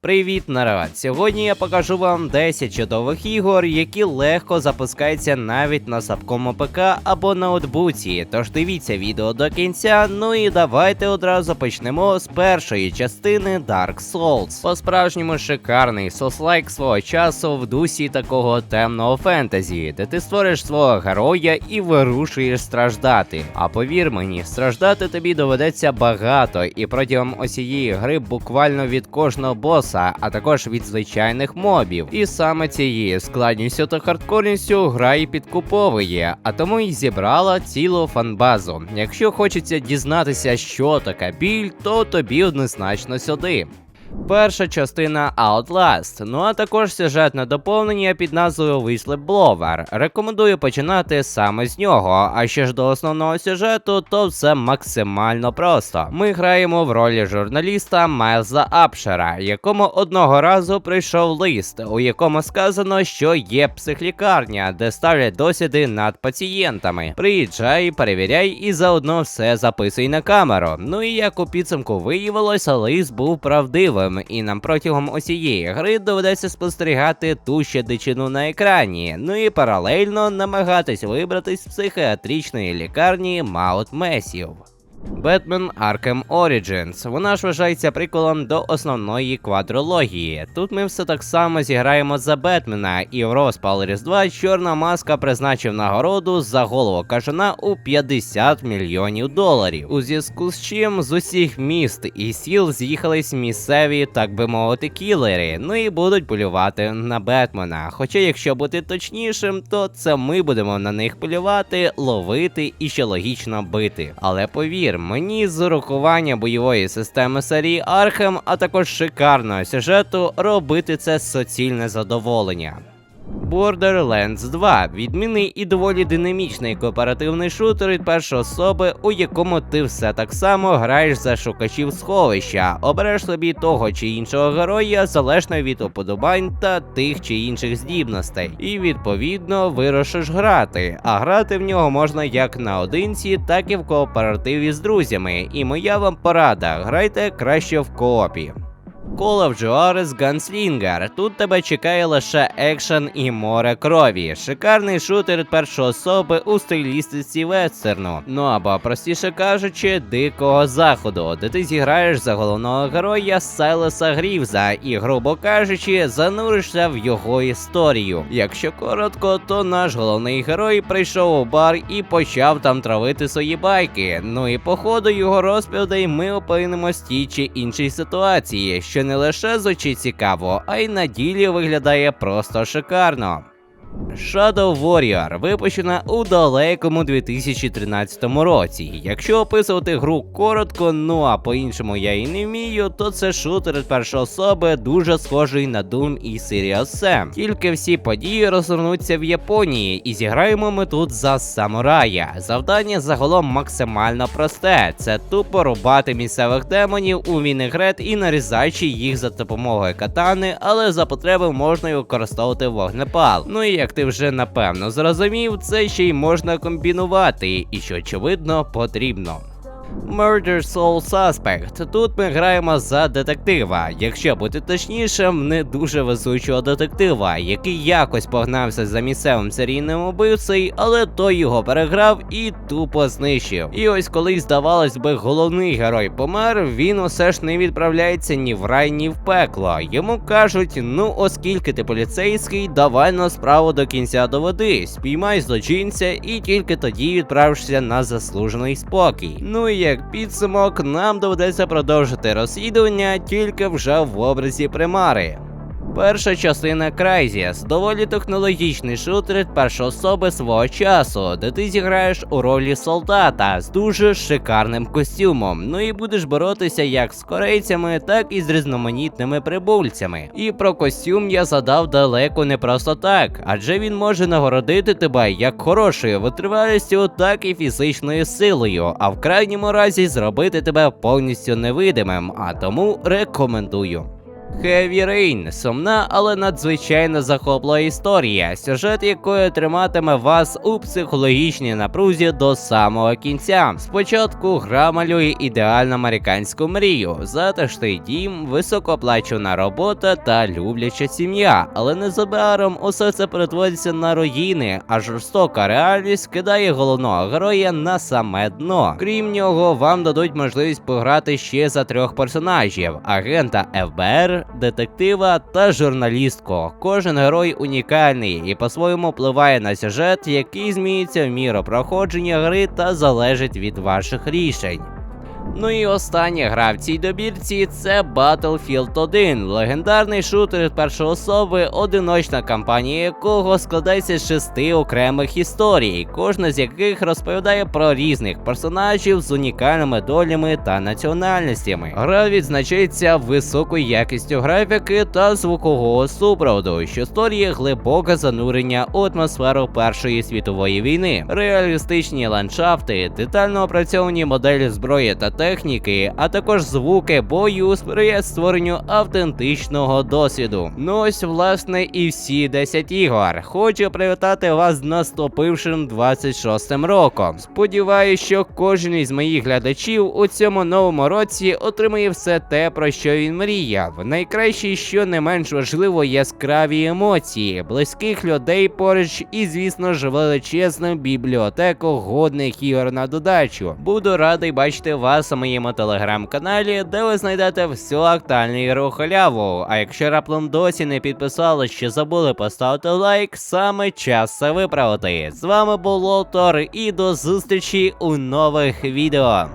Привіт, народ! Сьогодні я покажу вам 10 чудових ігор, які легко запускаються навіть на слабкому ПК або ноутбуці. Тож дивіться відео до кінця. Ну і давайте одразу почнемо з першої частини Dark Souls. По-справжньому шикарний сослайк свого часу в дусі такого темного фентезі, де ти створиш свого героя і вирушуєш страждати. А повір мені, страждати тобі доведеться багато, і протягом усієї гри буквально від кожного боса, а також від звичайних мобів. І саме цією складністю та хардкорністю гра і підкуповує, а тому й зібрала цілу фанбазу. Якщо хочеться дізнатися, що таке біль, то тобі однозначно сюди. Перша частина Outlast, ну а також сюжетне доповнення під назвою Whistleblower. Рекомендую починати саме з нього. А ще ж до основного сюжету, то все максимально просто. Ми граємо в ролі журналіста Майлза Апшера, якому одного разу прийшов лист, у якому сказано, що є психлікарня, де ставлять досліди над пацієнтами. Приїжджай, перевіряй і заодно все записуй на камеру. Ну і як у підсумку виявилося, лист був правдивим, і нам протягом усієї гри доведеться спостерігати ту ще дичину на екрані. Ну і паралельно намагатись вибратись з психіатричної лікарні Маут Месів. Бетмен Arkham Origins. Вона ж вважається приколом до основної квадрології. Тут ми все так само зіграємо за Бетмена, і в розпал Різдва чорна маска призначив нагороду за голову кажана у 50 мільйонів доларів. У зв'язку з чим з усіх міст і сіл з'їхались місцеві, так би мовити, кілери. Ну і будуть полювати на Бетмена. Хоча, якщо бути точнішим, то це ми будемо на них полювати, ловити і ще логічно бити. Але повір, мені з урахування бойової системи серії Архем, а також шикарного сюжету, робити це суцільне задоволення. Borderlands 2 відмінний і доволі динамічний кооперативний шутер від першої особи, у якому ти все так само граєш за шукачів сховища, обереш собі того чи іншого героя залежно від уподобань та тих чи інших здібностей, і відповідно вирушиш грати. А грати в нього можна як наодинці, так і в кооперативі з друзями. І моя вам порада: грайте краще в коопі. Call of Juarez Gunslinger. Тут тебе чекає лише екшен і море крові. Шикарний шутер першої особи у стилістиці вестерну. Ну або простіше кажучи, дикого заходу, де ти зіграєш за головного героя Сайлеса Грівза і, грубо кажучи, зануришся в його історію. Якщо коротко, то наш головний герой прийшов у бар і почав там травити свої байки. Ну і по ходу його розповідей ми опинимось в тій чи іншій ситуації, що не лише звучить цікаво, а й на ділі виглядає просто шикарно. Shadow Warrior випущена у далекому 2013 році. Якщо описувати гру коротко, ну а по-іншому я і не вмію, то це шутер від першої особи, дуже схожий на Doom і Serious Sam. Тільки всі події розгорнуться в Японії, і зіграємо ми тут за самурая. Завдання загалом максимально просте: це тупо рубати місцевих демонів у вінегрет і нарізаючи їх за допомогою катани, але за потреби можна й використовувати вогнепал. Ну і як ти вже напевно зрозумів, це ще й можна комбінувати, і що очевидно потрібно. Murder Soul Suspect. Тут ми граємо за детектива, якщо бути точнішим, не дуже везучого детектива, який якось погнався за місцевим серійним убивцею, але той його переграв і тупо знищив. І ось коли здавалось би, головний герой помер, він усе ж не відправляється ні в рай, ні в пекло. Йому кажуть: ну, оскільки ти поліцейський, давай на справу до кінця доведи, спіймай злочинця, і тільки тоді відправишся на заслужений спокій. Ну і як підсумок, нам доведеться продовжити розслідування тільки вже в образі примари. Перша частина Crysis – доволі технологічний шутер першої особи свого часу, де ти зіграєш у ролі солдата з дуже шикарним костюмом. Ну і будеш боротися як з корейцями, так і з різноманітними прибульцями. І про костюм я задав далеко не просто так, адже він може нагородити тебе як хорошою витривалістю, так і фізичною силою, а в крайньому разі зробити тебе повністю невидимим. А тому рекомендую. Heavy Rain – сумна, але надзвичайно захоплива історія, сюжет якої триматиме вас у психологічній напрузі до самого кінця. Спочатку гра малює ідеальну американську мрію, затишний дім, високооплачувана робота та любляча сім'я. Але незабаром усе це перетворюється на руїни, а жорстока реальність кидає головного героя на саме дно. Крім нього, вам дадуть можливість пограти ще за трьох персонажів: агента ФБР, детектива та журналістку. Кожен герой унікальний і по-своєму впливає на сюжет, який змінюється в міру проходження гри та залежить від ваших рішень. Ну і остання гра в цій добірці це Battlefield 1, легендарний шутер першої особи, одиночна кампанія якого складається з шести окремих історій, кожна з яких розповідає про різних персонажів з унікальними долями та національностями. Гра відзначається високою якістю графіки та звукового супроводу, що створює глибоке занурення у атмосферу Першої світової війни, реалістичні ландшафти, детально опрацьовані моделі зброї та техніки, а також звуки бою сприяють створенню автентичного досвіду. Ну ось, власне, і всі 10 ігор. Хочу привітати вас з наступившим 26-м роком. Сподіваюсь, що кожен із моїх глядачів у цьому новому році отримає все те, про що він мріяв. Найкраще, що не менш важливо, яскраві емоції, близьких людей поруч і, звісно ж, величезну бібліотеку годних ігор на додачу. Буду радий бачити вас у моєму телеграм-каналі, де ви знайдете всю актуальну ігру халяву. А якщо раптом досі не підписались чи забули поставити лайк, саме час це виправити. З вами був Лотор і до зустрічі у нових відео.